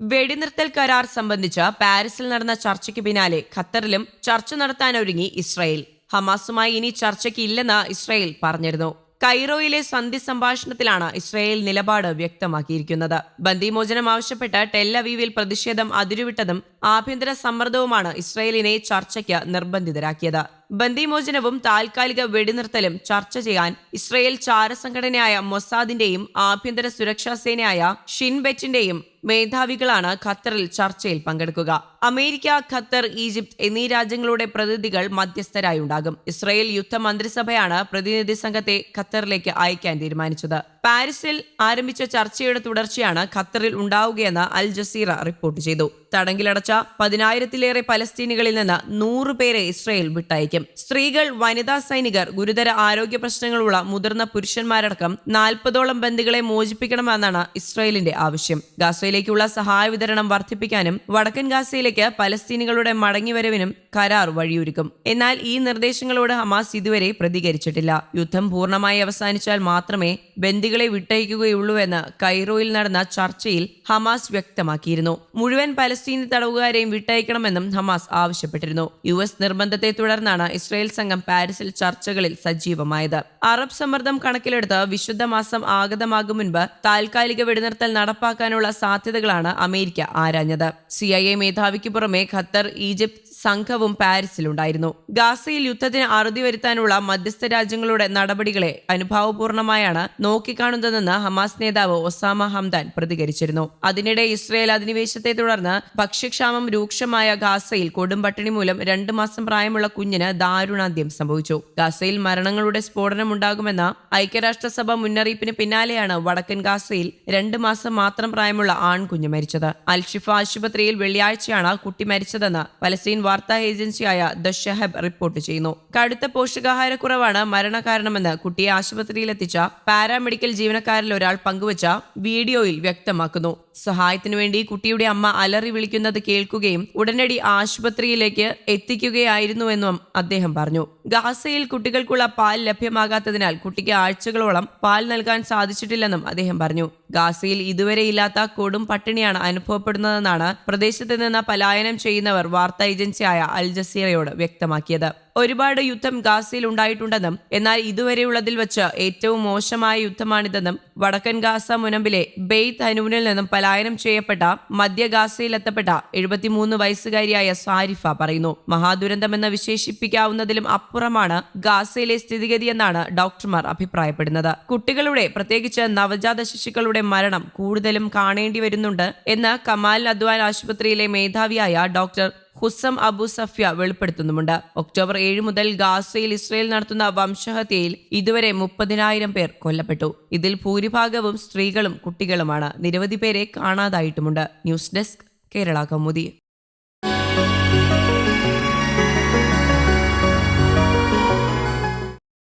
വെടിനിർത്തൽ കരാർ സംബന്ധിച്ച് പാരീസിൽ നടന്ന ചർച്ചയ്ക്ക് പിന്നാലെ ഖത്തറിലും ചർച്ച നടത്താനൊരുങ്ങി ഇസ്രായേൽ. ഹമാസുമായി ഇനി ചർച്ചയ്ക്ക് ഇല്ലെന്ന് ഇസ്രായേൽ പറഞ്ഞിരുന്നു. കൈറോയിലെ സന്ധി സംഭാഷണത്തിലാണ് ഇസ്രായേൽ നിലപാട് വ്യക്തമാക്കിയിരിക്കുന്നത്. ബന്ദിമോചനം ആവശ്യപ്പെട്ട് ടെല്ലവീവിൽ പ്രതിഷേധം അതിരുവിട്ടതും ആഭ്യന്തര സമ്മർദ്ദവുമാണ് ഇസ്രായേലിനെ ചർച്ചയ്ക്ക് നിർബന്ധിതരാക്കിയത്. ബന്ദിമോചനവും താൽക്കാലിക വെടിനിർത്തലും ചർച്ച ചെയ്യാൻ ഇസ്രയേൽ ചാരസംഘടനയായ മൊസാദിന്റെയും ആഭ്യന്തര സുരക്ഷാ സേനയായ ഷിൻബെറ്റിന്റെയും മേധാവികളാണ് ഖത്തറിൽ ചർച്ചയിൽ പങ്കെടുക്കുക. അമേരിക്ക ഖത്തർ ഈജിപ്ത് എന്നീ രാജ്യങ്ങളുടെ പ്രതിനിധികൾ മധ്യസ്ഥരായി ഉണ്ടാകും ഇസ്രായേൽ യുദ്ധ മന്ത്രിസഭയാണ് പ്രതിനിധി സംഘത്തെ ഖത്തറിലേക്ക് അയക്കാൻ തീരുമാനിച്ചത്. പാരീസിൽ ആരംഭിച്ച ചർച്ചയുടെ തുടർച്ചയാണ് ഖത്തറിൽ ഉണ്ടാവുകയെന്ന് അൽ ജസീറ റിപ്പോർട്ട് ചെയ്തു. തടങ്കിലടച്ച പതിനായിരത്തിലേറെ പലസ്തീനികളിൽ നിന്ന് നൂറ് പേരെ ഇസ്രായേൽ വിട്ടയക്കും. സ്ത്രീകൾ വനിതാ സൈനികർ ഗുരുതര ആരോഗ്യ പ്രശ്നങ്ങളുള്ള മുതിർന്ന പുരുഷന്മാരടക്കം നാൽപ്പതോളം ബന്ദികളെ മോചിപ്പിക്കണമെന്നാണ് ഇസ്രയേലിന്റെ ആവശ്യം. ഗാസയിലേക്കുള്ള സഹായ വിതരണം വർദ്ധിപ്പിക്കാനും വടക്കൻ ഗാസയിലേക്ക് പലസ്തീനികളുടെ മടങ്ങിവരവിനും കരാർ വഴിയൊരുക്കും. എന്നാൽ ഈ നിർദ്ദേശങ്ങളോട് ഹമാസ് ഇതുവരെ പ്രതികരിച്ചിട്ടില്ല. യുദ്ധം പൂർണമായി അവസാനിച്ചാൽ മാത്രമേ ബന്ദികളെ വിട്ടയക്കുകയുള്ളൂവെന്ന് കൈറോയിൽ നടന്ന ചർച്ചയിൽ ഹമാസ് വ്യക്തമാക്കിയിരുന്നു. മുഴുവൻ പലസ്തീനി തടവുകാരെയും വിട്ടയക്കണമെന്നും ഹമാസ് ആവശ്യപ്പെട്ടിരുന്നു. യു എസ് നിർബന്ധത്തെ തുടർന്നാണ് ഇസ്രായേൽ സംഘം പാരീസിൽ ചർച്ചകളിൽ സജീവമായത്. അറബ് സമ്മർദ്ദം കണക്കിലെടുത്ത് വിശുദ്ധ മാസം ആഗതമാകും മുൻപ് താൽക്കാലിക വെടിനിർത്തൽ നടപ്പാക്കാനുള്ള സാധ്യതകളാണ് അമേരിക്ക ആരാഞ്ഞത്. സി ഐ എ മേധാവിക്ക് പുറമെ ഖത്തർ ഈജിപ്ത് സംഘവും പാരീസിലുണ്ടായിരുന്നു. ഗാസയിൽ യുദ്ധത്തിന് അറുതി വരുത്താനുള്ള മധ്യസ്ഥ രാജ്യങ്ങളുടെ നടപടികളെ അനുഭാവപൂർണമായാണ് നോക്കിക്കാണുന്നതെന്ന് ഹമാസ് നേതാവ് ഒസാമ ഹംദാൻ പ്രതികരിച്ചിരുന്നു. അതിനിടെ ഇസ്രയേൽ അധിനിവേശത്തെ തുടർന്ന് ഭക്ഷ്യക്ഷാമം രൂക്ഷമായ ഗാസയിൽ കൊടുംപട്ടിണി മൂലം രണ്ടു മാസം പ്രായമുള്ള കുഞ്ഞിന് ദാരുണാന്ത്യം സംഭവിച്ചു. ഗാസയിൽ മരണങ്ങളുടെ സ്ഫോടനം ഉണ്ടാകുമെന്ന ഐക്യരാഷ്ട്രസഭ മുന്നറിയിപ്പിന് പിന്നാലെയാണ് വടക്കൻ ഗാസയിൽ രണ്ട് മാസം മാത്രം പ്രായമുള്ള ആൺകുഞ്ഞ് മരിച്ചത്. അൽഷിഫ ആശുപത്രിയിൽ വെള്ളിയാഴ്ചയാണ് കുട്ടി മരിച്ചതെന്ന് പലസ്തീൻ വാർത്താ ഏജൻസിയായ ദ ഷെഹബ് റിപ്പോർട്ട് ചെയ്യുന്നു. കടുത്ത പോഷകാഹാരക്കുറവാണ് മരണകാരണമെന്ന് കുട്ടിയെ ആശുപത്രിയിലെത്തിച്ച പാരാമെഡിക്കൽ ജീവനക്കാരിൽ ഒരാൾ പങ്കുവച്ച വീഡിയോയിൽ വ്യക്തമാക്കുന്നു. സഹായത്തിനു വേണ്ടി കുട്ടിയുടെ അമ്മ അലറി വിളിക്കുന്നത് കേൾക്കുകയും ഉടനടി ആശുപത്രിയിലേക്ക് എത്തിക്കുകയായിരുന്നുവെന്നും അദ്ദേഹം പറഞ്ഞു. ഗാസയിൽ കുട്ടികൾക്കുള്ള പാൽ ലഭ്യമാകാത്തതിനാൽ കുട്ടിക്ക് ആഴ്ചകളോളം പാൽ നൽകാൻ സാധിച്ചിട്ടില്ലെന്നും അദ്ദേഹം പറഞ്ഞു. ഗാസയിൽ ഇതുവരെ ഇല്ലാത്ത കൊടും പട്ടിണിയാണ് അനുഭവപ്പെടുന്നതെന്നാണ് പ്രദേശത്ത് നിന്ന് പലായനം ചെയ്യുന്നവർ വാർത്താ ഏജൻസിയായ അൽ ജസീറയോട് വ്യക്തമാക്കിയത്. ഒരുപാട് യുദ്ധം ഗാസയിൽ ഉണ്ടായിട്ടുണ്ടെന്നും എന്നാൽ ഇതുവരെയുള്ളതിൽ വെച്ച് ഏറ്റവും മോശമായ യുദ്ധമാണിതെന്നും വടക്കൻ ഗാസ മുനമ്പിലെ ബെയ്ത്ത് ഹനൂനിൽ നിന്നും പലായനം ചെയ്യപ്പെട്ട മധ്യ ഗാസയിലെത്തപ്പെട്ട എഴുപത്തിമൂന്ന് വയസ്സുകാരിയായ സാരിഫ പറയുന്നു. മഹാദുരന്തമെന്ന് വിശേഷിപ്പിക്കാവുന്നതിലും അപ്പുറമാണ് ഗാസയിലെ സ്ഥിതിഗതി എന്നാണ് ഡോക്ടർമാർ അഭിപ്രായപ്പെടുന്നത്. കുട്ടികളുടെ പ്രത്യേകിച്ച് നവജാത ശിശുക്കളുടെ മരണം കൂടുതലും കാണേണ്ടി വരുന്നുണ്ട് എന്ന് കമാൽ അദ്വാൻ ആശുപത്രിയിലെ മേധാവിയായ ഡോക്ടർ ഹുസം അബു സഫ്യ വെളിപ്പെടുത്തുന്നുമുണ്ട്. ഒക്ടോബർ ഏഴ് മുതൽ ഗാസയിൽ ഇസ്രയേൽ നടത്തുന്ന വംശഹത്യയിൽ ഇതുവരെ മുപ്പതിനായിരം പേർ കൊല്ലപ്പെട്ടു. ഇതിൽ ഭൂരിഭാഗവും സ്ത്രീകളും കുട്ടികളുമാണ്. നിരവധി പേരെ കാണാതായിട്ടുമുണ്ട്. News desk Kerala Kaumudi.